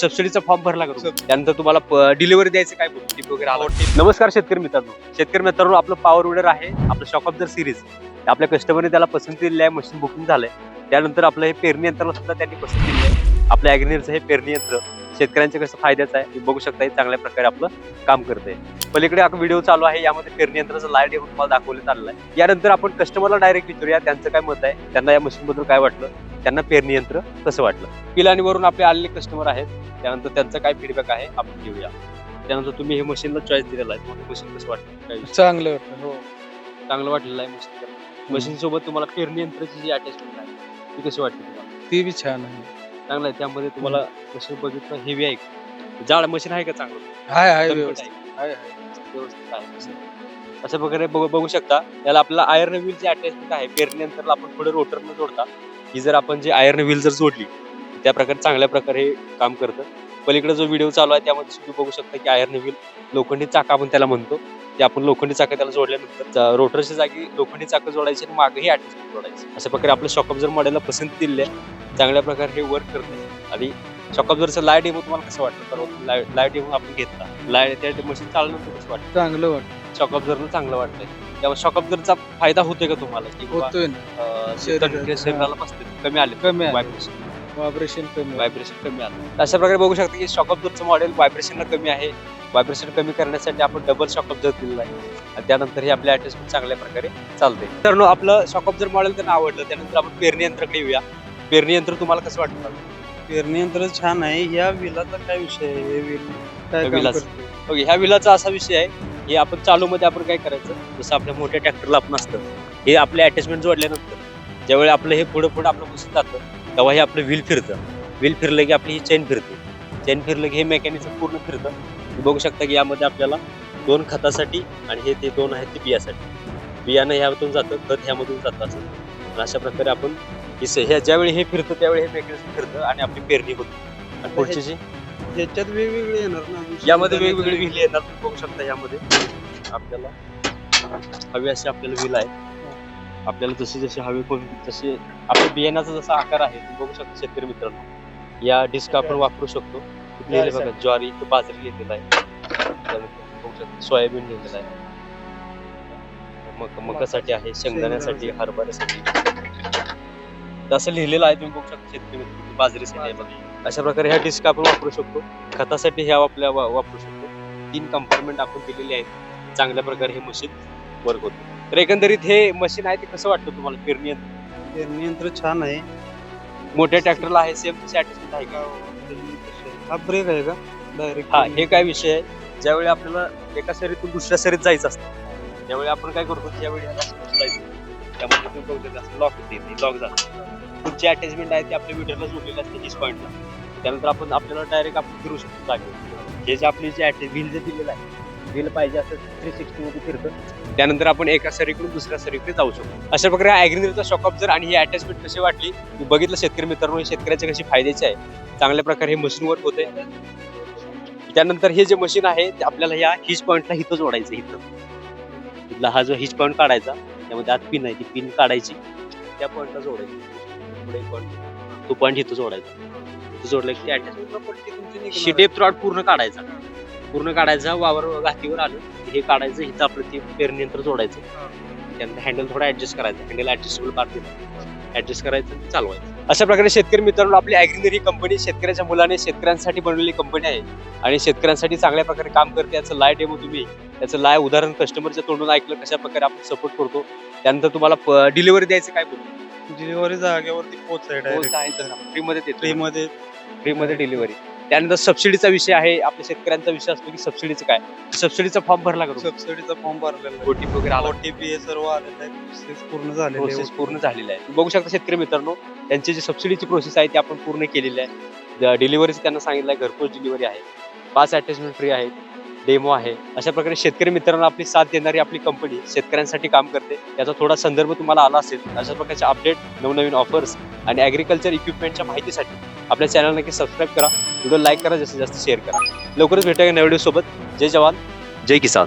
सबसिडीचा form भरला करू त्यानंतर तुम्हाला डिलिव्हरी द्यायचं काय टीप वगैरे आला. नमस्कार शेतकरी मित्रांनो. शेतकरी मित्रांनो आपलं पॉवर विडर आहे आपलं शॉक ऑफ सिरीज आपल्या कस्टमरने त्याला पसंती दिली आहे मशीन बुकिंग झालंय. त्यानंतर आपलं हे पेरणी यंत्राला सुद्धा त्यांनी पसंती दिली आहे. आपल्या ॲग्रिनरचं हे पेरणी यंत्र. शेतकऱ्यांच्या कसं फायद्याचं आहे बघू शकता हे चांगल्या प्रकारे आपलं काम करतंय. पलीकडे आपण व्हिडिओ चालू आहे यामध्ये पेरणी यंत्राचं लाइट येऊन तुम्हाला दाखवण्यात आलेलं आहे. यानंतर आपण कस्टमरला डायरेक्ट विचारूया त्यांचं काय मत आहे त्यांना या मशीन बद्दल काय वाटलं. त्यांना पेरणी यंत्र कसं वाटलं. पिलानीवरून आपले आलेले कस्टमर आहेत त्यानंतर त्यांचा काय फीडबॅक आहे आपण घेऊया. त्यानंतर तुम्ही हे मशीनला चॉईस दिलेला आहे तुम्हाला मशीन कसं वाटलं? काय? चांगलं वाटलं हो. चांगलं वाटलेलं आहे मशीन मशीन सोबत तुम्हाला पेरणी यंत्राची जी अटॅचमेंट आहे ती कशी वाटते तुम्हाला? ती बी छान आहे. चांगलं आहे त्यामध्ये तुम्हाला मशीन बघितलं हेवी आहे. का? जाड मशीन आहे का चांगलं? हाय हाय दणकट व्यवस्थित. आहे? व्यवस्थित आहे machine. असं प्रकारे बघू बघू शकता. याला आपला आयर्न व्हील जे अटॅचमेंट आहे पेरणीनंतर आपण पुढे रोटर न जोडता ही जर आपण जे आयर्न व्हील जर जोडली त्या प्रकारे चांगल्या प्रकारे हे काम करतं. पलीकडे जो व्हिडिओ चालू आहे त्यामध्ये तुम्ही बघू शकता की आयर्न व्हील लोखंडी चाका आपण त्याला म्हणतो. ते आपण लोखंडी चाकं त्याला जोडल्यानंतर रोटरच्या जागी लोखंडी चाकं जोडायची आणि मागेही अटॅचमेंट जोडायची. अशा प्रकारे आपलं शॉकअप जर मॉडेलला पसंती दिली आहे चांगल्या प्रकारे हे वर्क करते. आणि शॉकअप जरचं लाइट डेमो तुम्हाला कसं वाटतं? तर लाइट डेमो आपण घेतला. लाइट त्या मशीन चाललं कसं वाटतं? चांगलं वाटतं. शॉकअप जर चांगलं वाटतंय. त्यामुळे शॉकअप जरचा फायदा होतोय का तुम्हाला? की बाबा, होतोय ना. अं, शरीराला कमी आले. कमी आले. व्हायब्रेशन व्हायब्रेशन कमी व्हायब्रेशन कमी आलं. अशा प्रकारे बघू शकता की शॉकअप जरचं मॉडेल व्हायब्रेशनला कमी आहे. व्हायब्रेशन कमी करण्यासाठी आपण डबल शॉकअप जर दिलेला आहे. आणि त्यानंतर हे आपल्या अटॅचमेंट चांगल्या प्रकारे चालते तर आपलं शॉकअप जर मॉडेल त्यांना आवडलं. त्यानंतर आपण पेरणी यंत्राकडे येऊया. पेरणी यंत्र तुम्हाला कसं वाटतं? पेरणी यंत्र छान आहे. या विलाचा काय विषय आहे? हे विल काय काम विलाचं. करते? ओके ह्या व्हीलाचा असा विषय आहे हे आपण चालू मध्ये आपण काय करायचं? जसं आपल्या मोठ्या ट्रॅक्टरला आपण असतं हे आपले अटॅचमेंट जोडल्यानंतर ज्यावेळी आपलं हे पुढे पुढे आपलं बसून जातं तेव्हा हे आपलं व्हील फिरतं. व्हील फिरलं की आपली ही चेन फिरते. चेन फिरलं की हे मेकॅनिझम पूर्ण फिरतं. तुम्ही बघू शकता की यामध्ये आपल्याला दोन खतासाठी आणि हे ते दोन आहेत ते बियासाठी. बियाणं ह्यातून जातं खत ह्यामधून जातं असं. आणि अशा प्रकारे आपण ह्या ज्यावेळी हे फिरतं त्यावेळी हे मेकॅनिझम फिरतं आणि आपली पेरणी होते. आणि पुढची जी? ह्याच्यात वेगवेगळे येणार ना यामध्ये वेगवेगळे व्हील येणार तुम्ही बघू शकता यामध्ये. आपल्याला हवी अशी आपल्याला व्हील आहे आपल्याला जशी जशी हवी कोण तशी आपल्या बियाण्याचा जसा आकार आहे तुम्ही बघू शकता शेतकरी मित्रांनो. या डिस्क आपण वापरू शकतो. इथे लिहिलंय बघा ज्वारी इथं बाजरी लिहिलेलं आहे. बघू शकता सोयाबीन लिहिलेलं आहे. मक मकासाठी आहे शेंगदाण्यासाठी. हरभऱ्यासाठी. तर असं लिहिलेलं आहे तुम्ही बघू शकता शेतकरी बाजरीसाठी अशा प्रकारे ह्या डिस्क आपण वापरू शकतो. खतासाठी ह्या आपल्या वापरू शकतो. तीन कंपार्टमेंट आपण दिलेले आहेत. चांगल्या प्रकारे हे मशीन वर्क होते. तर एकंदरीत हे मशीन आहे ते कसं वाटतं तुम्हाला? पेरणी यंत्र? पेरणी यंत्र छान आहे. मोठ्या ट्रॅक्टरला आहे सेम अटॅचमेंट आहे का? हा ब्रेक आहे. का? डायरेक्ट हा हे काय विषय आहे? ज्यावेळी आपल्याला एका सरीतून दुसऱ्या सरीत जायचं असतं त्यावेळी आपण काय करतो? त्यावेळी ह्याला उचलायचं त्यामध्ये तुम्ही बघू शकता लॉक होते लॉक झालं पुढची अटॅचमेंट आहे ती आपल्या मीटरला जोडलेली असते तीस पॉईंटला त्यानंतर आपण आपल्याला डायरेक्ट आपण फिरू शकतो जागेवर. हे जे आपली जे अटॅच व्हील जे दिलेलं आहे व्हील पाहिजे असं थ्री सिक्स्टी मध्ये फिरतं. त्यानंतर आपण एका सरीकडून दुसऱ्या सरीकडे जाऊ शकतो. अशा प्रकारे ॲग्रिनरचा शॉकअप जर आणि ही अटॅचमेंट कशी वाटली मी बघितलं शेतकरी मित्रांनो हे शेतकऱ्याच्या कशी फायद्याचे आहे. चांगल्या प्रकारे हे मशीनवर होते त्यानंतर हे जे मशीन आहे ते आपल्याला या हिच पॉईंटला इथं जोडायचं इथं. इथला हा जो हिच पॉईंट काढायचा त्यामध्ये आत पिन आहे ती पिन काढायची. त्या पॉईंटला जोडायची. पुढे पॉईंट तो पॉईंट इथं जोडायचा. इथं जोडलं की अटॅच शिटेप थ्रॉट पूर्ण काढायचा. पूर्ण काढायचा वावर घातीवर आलं. हे काढायचं इथं आपलं ते पेरणी यंत्र जोडायचं. त्यानंतर हँडल थोडा ऍडजस्ट करायचा. हँडल ऍडजस्टेबल पार्ट ऍडजस्ट करायचं आणि चालवायचं. अशा प्रकारे शेतकरी मित्रांनो आपली ॲग्रिनरी कंपनी शेतकऱ्याच्या मुलाने शेतकऱ्यांसाठी बनवलेली कंपनी आहे. आणि शेतकऱ्यांसाठी चांगल्या प्रकारे काम करते. याचं लाय डेमो तुम्ही त्याचं लाय उदाहरण कस्टमरच्या तोंडून ऐकलं कशा प्रकारे आपण सपोर्ट करतो. त्यानंतर तुम्हाला डिलिव्हरी द्यायचं काय बोलू? डिलिव्हरी जागेवरती फ्रीमध्ये देतो फ्री मध्ये फ्रीमध्ये डिलिव्हरी त्यानंतर सबसिडीचा विषय आहे. आपल्या शेतकऱ्यांचा विषय असतो की सबसिडीचं काय? सबसिडीचा फॉर्म भरला करू सबसिडीचा फॉर्म भरलेला ओटीपी वगैरे आला. ओटीपी हे सर्व आलेलं आहे. प्रोसेस पूर्ण झालेली आहे. प्रोसेस पूर्ण झालेली आहे. बघू शकता शेतकरी मित्रांनो त्यांची जी सबसिडीची प्रोसेस आहे ती आपण पूर्ण केलेली आहे. डिलिव्हरीचं त्यांना सांगितलं आहे. घरपोच डिलिव्हरी आहे. पाच अटॅचमेंट फ्री आहेत डेमो आहे. अशा प्रकारे शेतकरी मित्रांना आपली साथ देणारी आपली कंपनी शेतकऱ्यांसाठी काम करते. याचा थोडा संदर्भ तुम्हाला आला असेल अशा प्रकारचे अपडेट नवनवीन ऑफर्स आणि ॲग्रिकल्चर इक्विपमेंटच्या माहितीसाठी आपल्या चॅनल नक्की सबस्क्राईब करा. व्हिडिओ लाईक करा जास्तीत जास्त शेअर करा. लवकरच भेटूया नवीन व्हिडिओसोबत जय जवान. जय किसान.